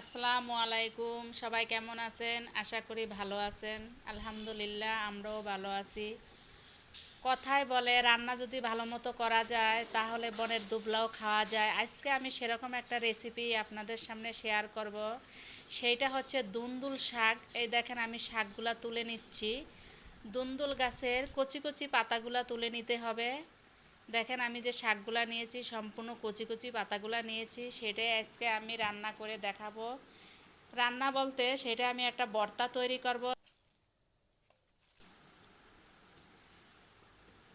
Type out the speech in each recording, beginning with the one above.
আসসালামু আলাইকুম, সবাই কেমন আছেন? আশা করি ভালো আছেন। আলহামদুলিল্লাহ, আমরাও ভালো আছি। কথায় বলে, রান্না যদি ভালো মতো করা যায়, তাহলে বনের দুবলাও খাওয়া যায়। আজকে আমি সেরকম একটা রেসিপি আপনাদের সামনে শেয়ার করব। সেইটা হচ্ছে দুন্দুল শাক। এই দেখেন, আমি শাকগুলা তুলে নিচ্ছি। দুন্দুল গাছের কচি কচি পাতাগুলা তুলে নিতে হবে। দেখেন আমি যে শাকগুলা নিয়েছি, সম্পূর্ণ কচি কচি পাতাগুলা নিয়েছি, সেটাই আজকে আমি রান্না করে দেখাবো। রান্না বলতে সেটা আমি একটা বর্তা তৈরি করব।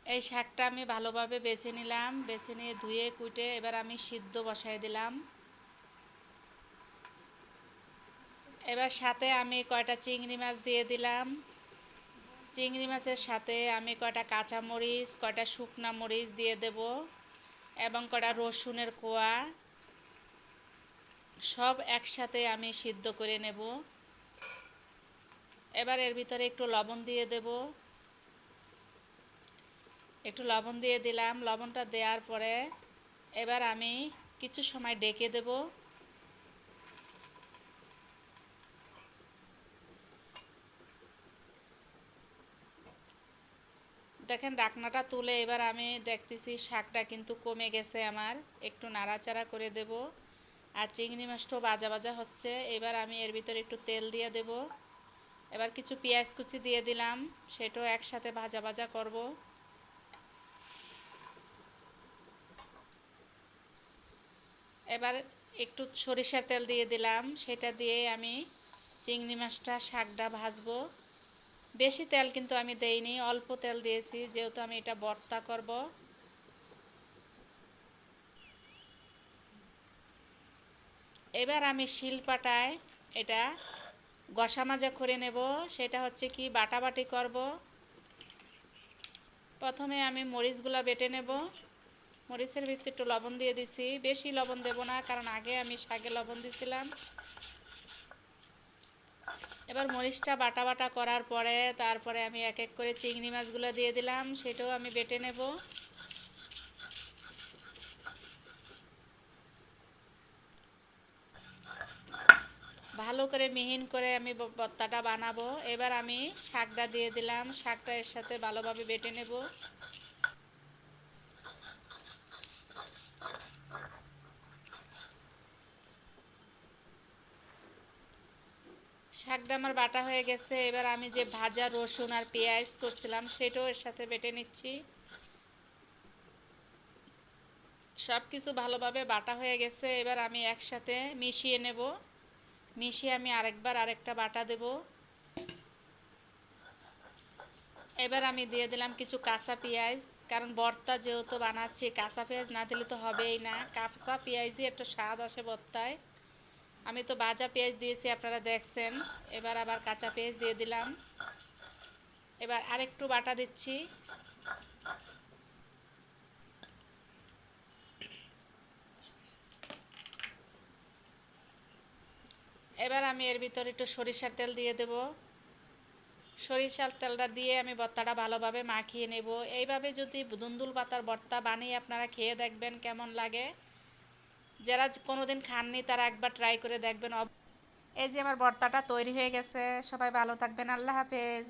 এই শাকটা আমি ভালোভাবে বেছে নিলাম, বেছে নিয়ে ধুয়ে কুটে এবার আমি সিদ্ধ বসাই দিলাম। এবার সাথে আমি কয়টা চিংড়ি মাছ দিয়ে দিলাম। চিংড়ি মাছের সাথে আমি কয়টা কাঁচা মরিচ কয়টা শুকনা মরিচ দিয়ে দেব এবং কয়টা রসুনের কোয়া। সব একসাথে আমি সিদ্ধ করে নেব। এবার এর ভিতরে একটু লবণ দিয়ে দেব। একটু লবণ দিয়ে দিলাম। লবণটা দেওয়ার পরে এবার আমি কিছু সময় ডেকে দেবো। দেখেন ডাকনাটা তুলে এবার আমি দেখতেছি শাকটা কিন্তু কমে গেছে আমার। একটু নাড়াচাড়া করে দেব। আর চিংড়ি মাছটাও বাজা বাজা হচ্ছে। এবার আমি এর ভিতরে একটু তেল দিয়ে দেব। এবার কিছু পেঁয়াজ কুচি দিয়ে দিলাম। সেটাও একসাথে ভাজা ভাজা করব। এবার একটু সরিষার তেল দিয়ে দিলাম। সেটা দিয়ে আমি চিংড়ি মাছটা শাকটা ভাজবো। বেশি তেল কিন্তু আমি দেইনি, অল্প তেল দিয়েছি, যেহেতু আমি এটা ভর্তা করব। এবার আমি শিলপাটায় এটা গসা মাজা করে নেব, সেটা হচ্ছে কি বাটাবাটি করব। প্রথমে আমি মরিচগুলা বেটে নেব। মরিচের ভিতরে একটু লবণ দিয়ে দিছি, বেশি লবণ দেব না, কারণ আগে আমি শাকে লবণ দিছিলাম। এবার মরিচটা বাটা বাটা করার পরে তারপরে আমি এক এক করে চিংড়ি মাছগুলো দিয়ে দিলাম, সেটাও আমি বেটে নেব। ভালো করে মিহিন করে আমি বত্তাটা বানাবো। এবার আমি শাকটা দিয়ে দিলাম, শাকটা এর সাথে ভালোভাবে বেটে নেব। শাকটা আমার বাটা হয়ে গেছে, এবার আমি যে ভাজা রসুন আর পেঁয়াজ করছিলাম সেটাও এর সাথে বেটে নিচ্ছি। সব কিছু ভালোভাবে বাটা হয়ে গেছে, এবার আমি একসাথে মিশিয়ে নেব। মিশিয়ে আমি আরেকবার আরেকটা বাটা দেব। এবার আমি দিয়ে দিলাম কিছু কাঁচা পেঁয়াজ, কারণ ভর্তা যেহেতু বানাচ্ছি, কাঁচা পেঁয়াজ না দিলে তো হবেই না। কাঁচা পেঁয়াজই একটা স্বাদ আসে ভর্তায়। আমি তো ভাজা পেঁয়াজ দিয়েছি, আপনারা দেখছেন। এবার আবার কাঁচা পেঁয়াজ দিয়ে দিলাম। এবার আরেকটু বাটা দিচ্ছি। এবার আমি এর ভিতরে একটু সরিষার তেল দিয়ে দেব। সরিষার তেলটা দিয়ে আমি ভর্তাটা ভালোভাবে মাখিয়ে নেব। এইভাবে যদি দুন্দুল পাতার ভর্তা বানিয়ে আপনারা খেয়ে দেখবেন কেমন লাগে। যারা কোনোদিন খাননি, তারা একবার ট্রাই করে দেখবেন। এই যে আমার ভর্তাটা তৈরি হয়ে গেছে। সবাই ভালো থাকবেন। আল্লাহ হাফেজ।